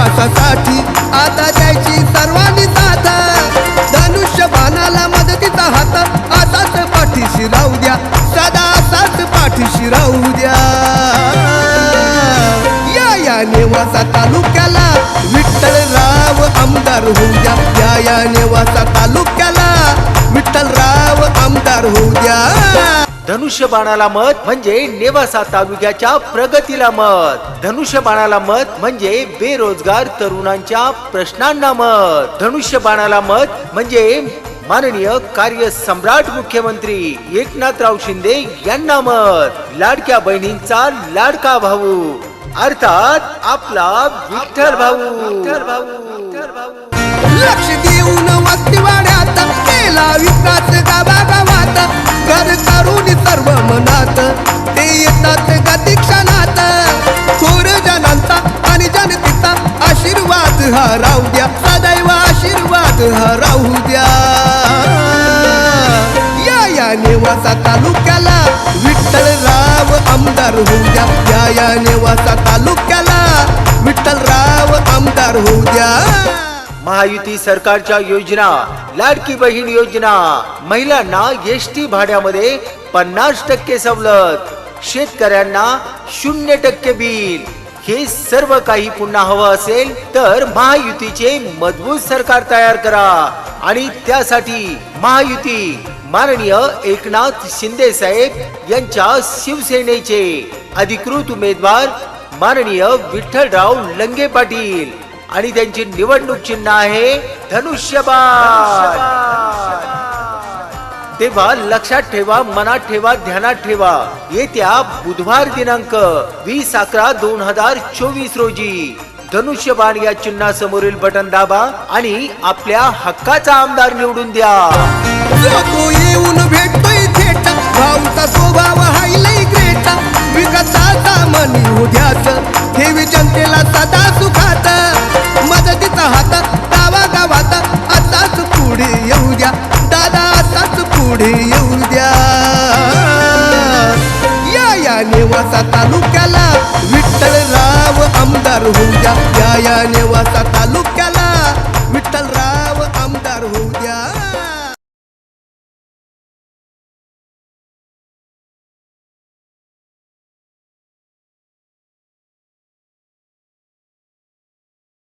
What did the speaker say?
विकासासाठी आता द्यायची सर्वांनी धनुष्य बाणाला मदतीचा हात. आताच पाठीशी राहू द्या. सदा पाठीशी राहू द्या. या या नेवासा तालुक्याला विठ्ठल राव आमदार होऊ द्या. या या नेवासा तालुक्या द्या धनुष्यबाणाला मत म्हणजे नेवासा तालुक्याच्या प्रगतीला मत. धनुष्यबाणाला मत म्हणजे बेरोजगार तरुणांच्या प्रश्नांना मत. धनुष्यबाणाला मत म्हणजे माननीय कार्य सम्राट मुख्यमंत्री एकनाथराव शिंदे यांना मत. लाडक्या बहिणींचा लाडका भाऊ. अर्थात आपला विठ्ठल भाऊ. विठ्ठल भाऊ. विठ्ठल भाऊ लक्ष आशीर्वाद राहू द्या. सदैव आशीर्वाद हा राहू द्या. या या नेवासा तालुक्याला विठ्ठलराव आमदार होऊ द्या. या या नेवासा तालुक्याला विठ्ठलराव आमदार होऊ द्या. महायुती सरकारच्या योजना लाडकी बहीण योजना. महिलांना एस टी भाड्यामध्ये पन्नास टक्के सवलत. शेतकऱ्यांना शून्य टक्के बिल. हे सर्व काही पुन्हा हवं असेल तर महायुतीचे मजबूत सरकार तयार करा. आणि त्यासाठी महायुती माननीय एकनाथ शिंदे साहेब यांच्या शिवसेनेचे अधिकृत उमेदवार माननीय विठ्ठलराव लंगे पाटील. आणि त्यांची निवडणूक चिन्ह आहे धनुष्यबाण. तेव्हा लक्षात ठेवा मनात ठेवा ध्यानात ठेवा. येत्या बुधवार दिनांक वीस अकरा दोन हजार चोवीस रोजी धनुष्यबाण या चिन्हासमोरील बटन दाबा आणि आपल्या हक्काचा आमदार निवडून द्या. तो येऊन भेटतोय थेट भाऊचा स्वभाव हाय लय ग्रेट. विकासाचा मनी उद्याच ठेवी जनतेला सदा सुखात मदतीचा हात दावा पुढे येऊ द्या. या या नेवासा तालुक्याला विठ्ठलराव आमदार होऊ द्या. या या नेवासा